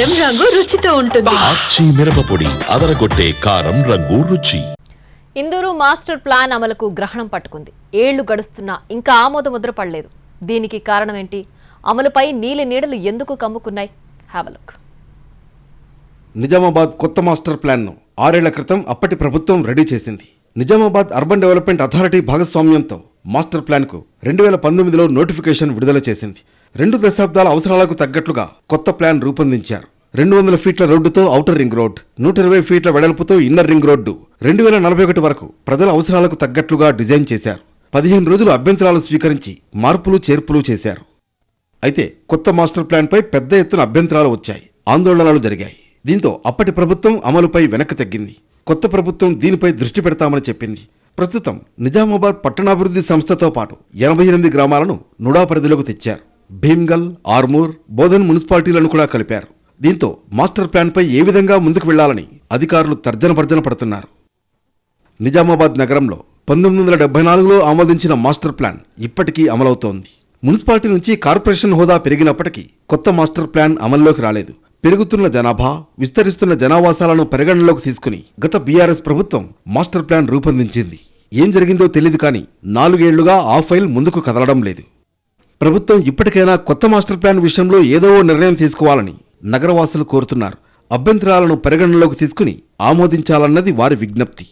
కారం రంగు రుచితో ఉంటుంది. మిరపపొడి అదరగొట్టే కారం రంగు రుచి. ఇందూరు మాస్టర్ ప్లాన్ అమలుకు గ్రహణం పట్టుకుంది. ఏళ్ళు గడుస్తున్నా ఇంకా ఆమోద ముద్ర పడలేదు. దీనికి కారణం ఏంటి అమలుపై నీలి నీడలు ఎందుకు కమ్ముకున్నాయి? హ్యావలుక్ నిజామాబాద్ కొత్త మాస్టర్ ప్లాన్ను ఆరేళ్ళ క్రితం అప్పటి ప్రభుత్వం రెడీ చేసింది. నిజామాబాద్ అర్బన్ డెవలప్మెంట్ అథారిటీ భాగస్వామ్యంతో మాస్టర్ ప్లాన్కు రెండు వేల పంతొమ్మిదిలో నోటిఫికేషన్ విడుదల చేసింది. రెండు దశాబ్దాల అవసరాలకు తగ్గట్లుగా కొత్త ప్లాన్ రూపొందించారు. రెండు వందల ఫీట్ల రోడ్డుతో ఔటర్ రింగ్ రోడ్ నూట ఇరవై ఫీట్ల వెడల్పుతో ఇన్నర్ రింగ్ రోడ్డు రెండు వేల నలభై ఒకటి వరకు ప్రజల అవసరాలకు తగ్గట్లుగా డిజైన్ చేశారు. పదిహేను రోజులు అభ్యంతరాలు స్వీకరించి మార్పులు చేర్పులు చేశారు. అయితే కొత్త మాస్టర్ ప్లాన్పై పెద్ద ఎత్తున అభ్యంతరాలు వచ్చాయి. ఆందోళనలు జరిగాయి. దీంతో అప్పటి ప్రభుత్వం అమలుపై వెనక్కి తగ్గింది. కొత్త ప్రభుత్వం దీనిపై దృష్టి పెడతామని చెప్పింది. ప్రస్తుతం నిజామాబాద్ పట్టణాభివృద్ధి సంస్థతో పాటు ఎనభై ఎనిమిది గ్రామాలను నుడా పరిధిలోకి తెచ్చారు. భీమ్గల్ ఆర్మూర్ బోధన్ మున్సిపాలిటీలను కూడా కలిపారు. దీంతో మాస్టర్ ప్లాన్పై ఏ విధంగా ముందుకు వెళ్ళాలని అధికారులు తర్జన భర్జన పడుతున్నారు. నిజామాబాద్ నగరంలో పంతొమ్మిది వందల డెబ్బై నాలుగులో ఆమోదించిన మాస్టర్ ప్లాన్ ఇప్పటికీ అమలవుతోంది. మున్సిపాలిటీ నుంచి కార్పొరేషన్ హోదా పెరిగినప్పటికీ కొత్త మాస్టర్ ప్లాన్ అమల్లోకి రాలేదు. పెరుగుతున్న జనాభా విస్తరిస్తున్న జనావాసాలను పరిగణనలోకి తీసుకుని గత బీఆర్ఎస్ ప్రభుత్వం మాస్టర్ ప్లాన్ రూపొందించింది. ఏం జరిగిందో తెలియదు కానీ నాలుగేళ్ళుగా ఆ ఫైల్ ముందుకు కదలడం లేదు. ప్రభుత్వం ఇప్పటికైనా కొత్త మాస్టర్ ప్లాన్ విషయంలో ఏదో నిర్ణయం తీసుకోవాలని నగరవాసులు కోరుతున్నారు. అభ్యంతరాలను పరిగణనలోకి తీసుకుని ఆమోదించాలన్నది వారి విజ్ఞప్తి.